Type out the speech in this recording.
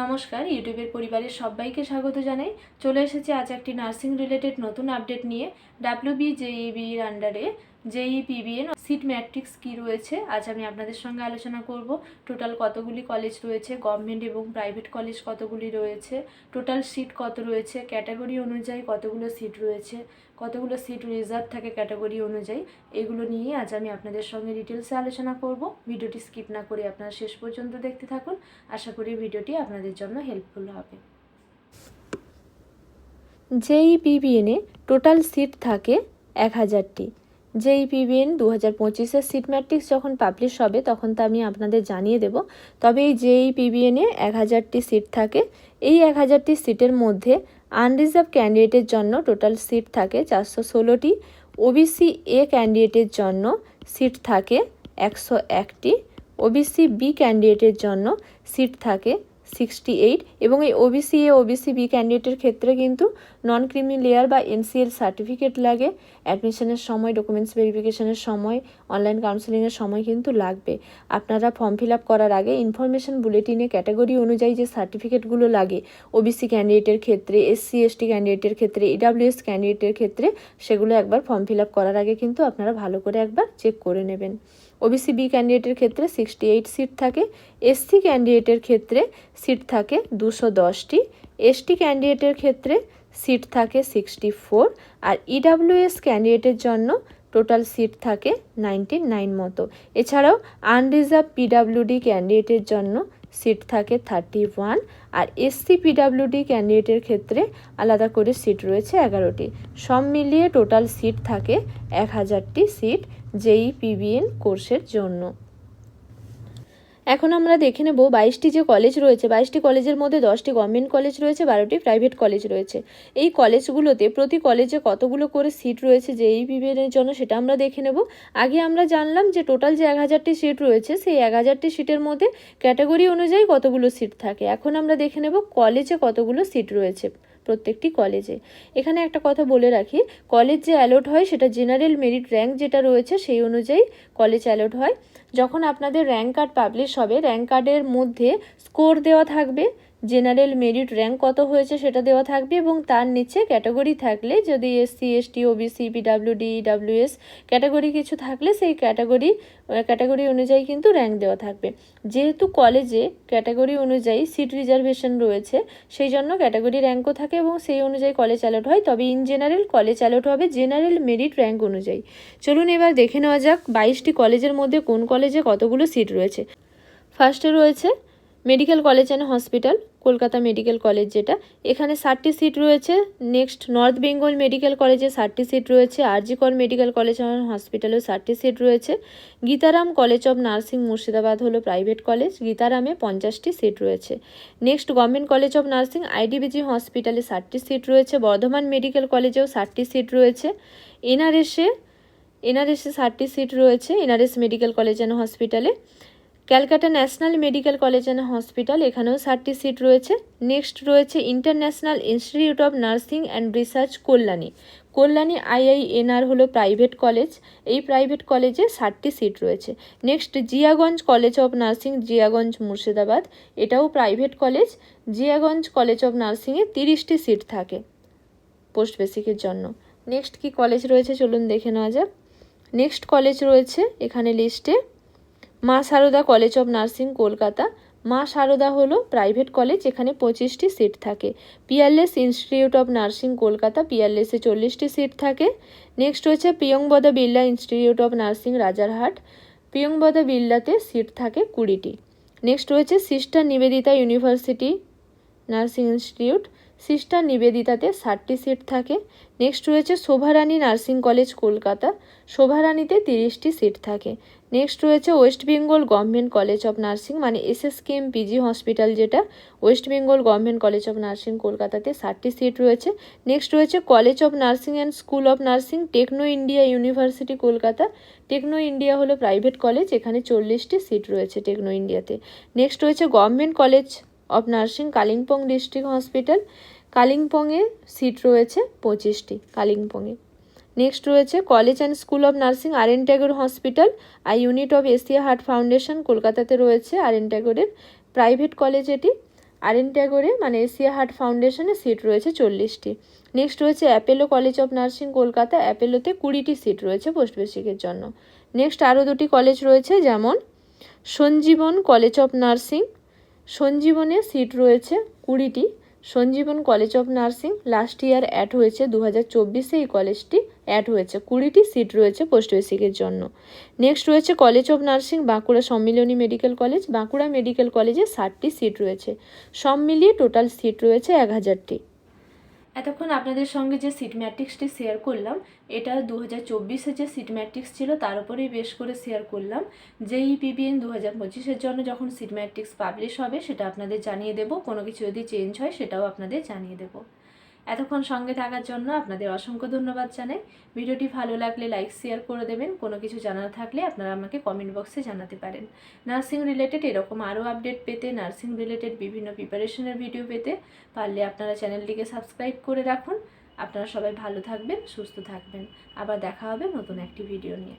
নমস্কার, ইউটিউবের পরিবারের সবাইকে স্বাগত জানাই। চলে এসেছে আজ একটি নার্সিং রিলেটেড নতুন আপডেট নিয়ে। ডাব্লিউবি জেইবি এর আন্ডারে জেই পিবিএন সিট ম্যাট্রিক্স কি রয়েছে, আজ আমি আপনাদের সঙ্গে আলোচনা করব। টোটাল কতগুলি কলেজ রয়েছে গভর্নমেন্ট এবং প্রাইভেট কলেজ কতগুলি রয়েছে টোটাল সিট কত রয়েছে ক্যাটাগরি অনুযায়ী কতগুলো সিট রয়েছে, কতগুলো সিট রিজার্ভ থাকে ক্যাটাগরি অনুযায়ী, এগুলো নিয়ে আজ আমি আপনাদের সঙ্গে ডিটেলসে আলোচনা করব। ভিডিওটি স্কিপ না করে আপনারা শেষ পর্যন্ত দেখতে থাকুন। আশা করি ভিডিওটি আপনাদের জন্য হেল্পফুল হবে। জেই পিবিএনে টোটাল সিট থাকে এক হাজারটি জেই পিবিএন দু হাজার পঁচিশের সিট ম্যাট্রিক্স যখন পাবলিশ হবে, তখন তা আমি আপনাদের জানিয়ে দেব। তবে এই জেই পিবিএনে এক হাজারটি সিট থাকে। এই এক হাজারটি সিটের মধ্যে আনরিজার্ভ ক্যান্ডিডেটের জন্য টোটাল সিট থাকে চারশো ষোলোটি। ওবিসি এ ক্যান্ডিডেটের জন্য সিট থাকে একশো একটি। ওবিসি বি ক্যান্ডিডেটের জন্য সিট থাকে সিক্সটি এইট এবং এই ওবিসি এ ওবিসি বি ক্যান্ডিডেটের ক্ষেত্রে কিন্তু নন ক্রিমি লেয়ার বা এনসিএল সার্টিফিকেট লাগে। অ্যাডমিশনের সময় ডকুমেন্টস ভেরিফিকেশনের সময় অনলাইন কাউন্সেলিংয়ের সময় কিন্তু লাগবে। আপনারা ফর্ম ফিল আপ করার আগে ইনফরমেশন বুলেটিনে ক্যাটাগরি অনুযায়ী যে সার্টিফিকেটগুলো লাগে ওবিসি ক্যান্ডিডেটের ক্ষেত্রে এসসি এসটি ক্যান্ডিডেটের ক্ষেত্রে ইডাব্লিউএস ক্যান্ডিডেটের ক্ষেত্রে, সেগুলো একবার ফর্ম ফিল আপ করার আগে কিন্তু আপনারা ভালো করে একবার চেক করে নেবেন। ওবিসি বি ক্যান্ডিডেটের ক্ষেত্রে সিক্সটি এইট সিট থাকে এসসি ক্যান্ডিডেটের ক্ষেত্রে সিট থাকে দুশো দশটি এসটি ক্যান্ডিডেটের ক্ষেত্রে সিট থাকে সিক্সটি ফোর আর ইডাব্লিউএস ক্যান্ডিডেটের জন্য টোটাল সিট থাকে নাইনটি নাইন মতো। এছাড়াও আনরিজার্ভ পিডাব্লিউডি ক্যান্ডিডেটের জন্য সিট থাকে থার্টি ওয়ান আর এসসি পিডাব্লিউডি ক্যান্ডিডেটের ক্ষেত্রে আলাদা করে সিট রয়েছে এগারোটি। সব মিলিয়ে টোটাল সিট থাকে এক হাজারটি সিট জেই পিবিএন কোর্সের জন্য। এখন আমরা দেখে নেব বাইশটি যে কলেজ রয়েছে, বাইশটি কলেজের মধ্যে দশটি গভর্নমেন্ট কলেজ রয়েছে, বারোটি প্রাইভেট কলেজ রয়েছে। এই কলেজগুলোতে প্রতি কলেজে কতগুলো করে সিট রয়েছে যে এই বিবেনের জন্য সেটা আমরা দেখে নেব। আগে আমরা জানলাম যে টোটাল যে এক হাজারটি সিট রয়েছে, সেই এক হাজারটি সিটের মধ্যে ক্যাটাগরি অনুযায়ী কতগুলো সিট থাকে। এখন আমরা দেখে নেব কলেজে কতগুলো সিট রয়েছে। প্রত্যেকটি কলেজে। এখানে একটা কথা বলে রাখি, কলেজ যে অ্যালোট হয় সেটা জেনারেল মেরিট র্যাঙ্ক যেটা রয়েছে সেই অনুযায়ী কলেজ অ্যালোট হয়। যখন আপনাদের র্যাঙ্ক কার্ড পাবলিশ হবে র্যাঙ্ক কার্ডের মধ্যে স্কোর দেওয়া থাকবে। জেনারেল মেরিট র্যাঙ্ক কত হয়েছে সেটা দেওয়া থাকবে এবং তার নিচে ক্যাটাগরি থাকলে যদি SC ST OBC PWD WS category কিছু থাকলে সেই ক্যাটাগরি ক্যাটাগরি অনুযায়ী কিন্তু র্যাঙ্ক দেওয়া থাকবে। যেহেতু কলেজে ক্যাটাগরি অনুযায়ী সিট রিজার্ভেশন রয়েছে, সেই জন্য ক্যাটাগরি র্যাঙ্কও থাকে এবং সেই অনুযায়ী কলেজ অ্যালট হয়। তবে ইন জেনারেল কলেজ অ্যালট হবে জেনারেল মেরিট র্যাঙ্ক অনুযায়ী। চলুন এবার দেখে নেওয়া যাক বাইশটি কলেজের মধ্যে কোন কলেজে কতগুলো সিট রয়েছে। ফার্স্টে রয়েছে medical college and hospital, Kolkata medical college যেটা। এখানে ষাটটি সিট রয়েছে। নেক্সট, নর্থ বেঙ্গল মেডিকেল কলেজে ষাটটি সিট রয়েছে। আরজিকর মেডিকেল কলেজ অ্যান্ড হসপিটালেও ষাটটি সিট রয়েছে। Gitaram college of nursing Murshidabad হলো প্রাইভেট কলেজ। গীতারামে পঞ্চাশটি সিট রয়েছে। Next, government college of nursing IDBG হসপিটালে ষাটটি সিট রয়েছে। বর্ধমান মেডিকেল কলেজেও ষাটটি সিট রয়েছে। এনআরএসে এনআরএসে ষাটটি সিট রয়েছে। এনআরএস মেডিকেল কলেজ অ্যান্ড হসপিটালে। Calcutta national medical college and hospital, এখানেও ষাটটি সিট রয়েছে। নেক্সট রয়েছে international institute of nursing and research Kalyani. Kalyani IINR হলো প্রাইভেট কলেজ। এই প্রাইভেট কলেজে ষাটটি সিট রয়েছে। Next, Jiaganj college of nursing, Jiaganj Murshidabad. এটাও private college. Jiaganj college of নার্সিংয়ে তিরিশটি সিট থাকে পোস্ট বেসিকের জন্য। নেক্সট কি কলেজ রয়েছে চলুন দেখে নেওয়া যাক। নেক্সট কলেজ রয়েছে এখানে লিস্টে Ma Sarada college of nursing Kolkata. Ma Sarada হলো প্রাইভেট কলেজ এখানে পঁচিশটি সিট থাকে। Peerless institute of nursing Kolkata. পিয়ারলেসে চল্লিশটি সিট থাকে। নেক্সট হচ্ছে Priyambada Birla institute of nursing Rajarhat. Priyambada বিড়লাতে seat থাকে কুড়িটি। নেক্সট রয়েছে sister Nivedita university nursing institute sister নিবেদিতাতে ষাটটি সিট থাকে। নেক্সট রয়েছে শোভারানী নার্সিং কলেজ কলকাতা। শোভারানীতে তিরিশটি সিট থাকে। নেক্সট রয়েছে West Bengal government college of nursing মানে S S SSKM PG hospital যেটা West Bengal government college of nursing কলকাতাতে ষাটটি সিট রয়েছে। নেক্সট রয়েছে college of nursing and school of nursing Techno India university Kolkata. Techno India হলো private college এখানে চল্লিশটি seat রয়েছে টেকনো ইন্ডিয়াতে নেক্সট রয়েছে government college of nursing Kalimpong district hospital কালিম্পংয়ে seat রয়েছে পঁচিশটি কালিম্পংয়ে নেক্সট রয়েছে college and school of nursing R N Tagore hospital R unit of Asia heart foundation কলকাতাতে রয়েছে আর এন ট্যাগরের প্রাইভেট কলেজ এটি আর এন ট্যাগরে মানে এশিয়া হার্ট ফাউন্ডেশনে সিট রয়েছে চল্লিশটি। নেক্সট রয়েছে Apollo college of nursing Kolkata. অ্যাপেলোতে কুড়িটি সিট রয়েছে পোস্ট বেসিকের জন্য। নেক্সট আরও দুটি কলেজ রয়েছে, যেমন সঞ্জীবন কলেজ অফ নার্সিং সঞ্জীবনে সিট রয়েছে কুড়িটি। Sanjiban college of nursing last year add হয়েছে দু হাজার চব্বিশে এই কলেজটি অ্যাড হয়েছে। কুড়িটি সিট রয়েছে পোস্ট বেসিকের জন্য। নেক্সট রয়েছে college of nursing, Bankura Sammilani medical college Bankura medical কলেজে ষাটটি সিট রয়েছে। সব মিলিয়ে টোটাল সিট রয়েছে এক হাজারটি। এতক্ষণ আপনাদের সঙ্গে যে সিট ম্যাট্রিক্সটি শেয়ার করলাম, এটা দু হাজার যে সিট ম্যাট্রিক্স ছিল, তার উপরেই বেশ করে শেয়ার করলাম। যেই পিবিএন দু হাজার পঁচিশের জন্য যখন সিট ম্যাট্রিক্স পাবলিশ হবে, সেটা আপনাদের জানিয়ে দেব। কোনো কিছু যদি চেঞ্জ হয়, সেটাও আপনাদের জানিয়ে দেবো। এতক্ষণ সঙ্গে থাকার জন্য আপনাদের অসংখ্য ধন্যবাদ জানাই। ভিডিওটি ভালো লাগলে লাইক শেয়ার করে দেবেন। কোনো কিছু জানার থাকলে আপনারা আমাকে কমেন্ট বক্সে জানাতে পারেন। নার্সিং রিলেটেড এরকম আরও আপডেট পেতে নার্সিং রিলেটেড বিভিন্ন প্রিপারেশনের ভিডিও পেতে পারলে আপনারা চ্যানেলটিকে সাবস্ক্রাইব করে রাখুন। আপনারা সবাই ভালো থাকবেন, সুস্থ থাকবেন। আবার দেখা হবে নতুন একটি ভিডিও নিয়ে।